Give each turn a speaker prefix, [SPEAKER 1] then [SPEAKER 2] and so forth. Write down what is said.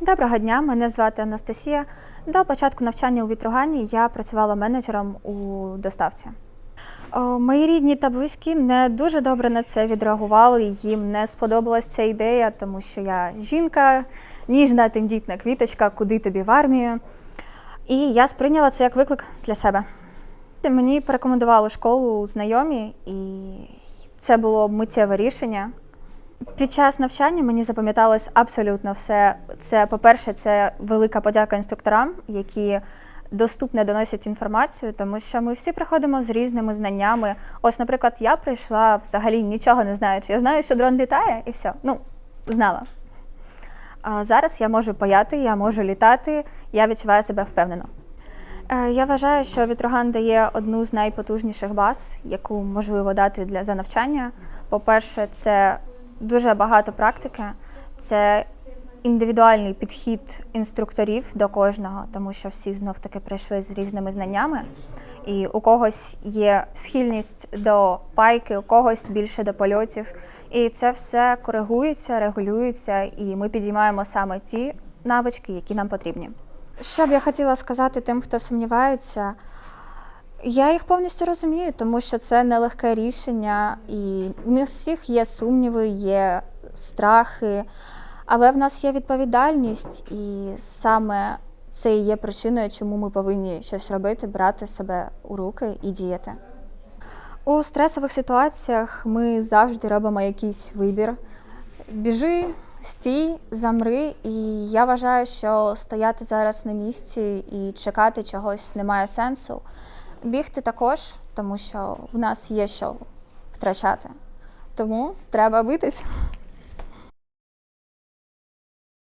[SPEAKER 1] Доброго дня, мене звати Анастасія. До початку навчання у Вітругані я працювала менеджером у доставці. Мої рідні та близькі не дуже добре на це відреагували. Їм не сподобалась ця ідея, тому що я жінка, ніжна, тендітна квіточка, куди тобі в армію. І я сприйняла це як виклик для себе. Мені порекомендували школу знайомі, і це було миттєве рішення. Під час навчання мені запам'яталось абсолютно все. Це, по-перше, це велика подяка інструкторам, які доступно доносять інформацію, тому що ми всі приходимо з різними знаннями. Ось, наприклад, я прийшла взагалі нічого не знаючи. Я знаю, що дрон літає, і все. Ну, знала. А зараз я можу паяти, я можу літати, я відчуваю себе впевнено. Е, Я вважаю, що Вітроган дає одну з найпотужніших баз, яку можливо дати для за навчання. По-перше, це дуже багато практики, це індивідуальний підхід інструкторів до кожного, тому що всі знов таки прийшли з різними знаннями. І у когось є схильність до пайки, у когось більше до польотів. І це все коригується, регулюється, і ми підіймаємо саме ті навички, які нам потрібні. Що б я хотіла сказати тим, хто сумнівається, я їх повністю розумію, тому що це нелегке рішення, і у них всіх є сумніви, є страхи, але в нас є відповідальність, і саме це і є причиною, чому ми повинні щось робити, брати себе у руки і діяти. У стресових ситуаціях ми завжди робимо якийсь вибір. Біжи, стій, замри. І я вважаю, що стояти зараз на місці і чекати чогось немає сенсу. Бігти також, тому що в нас є що втрачати. Тому треба битись.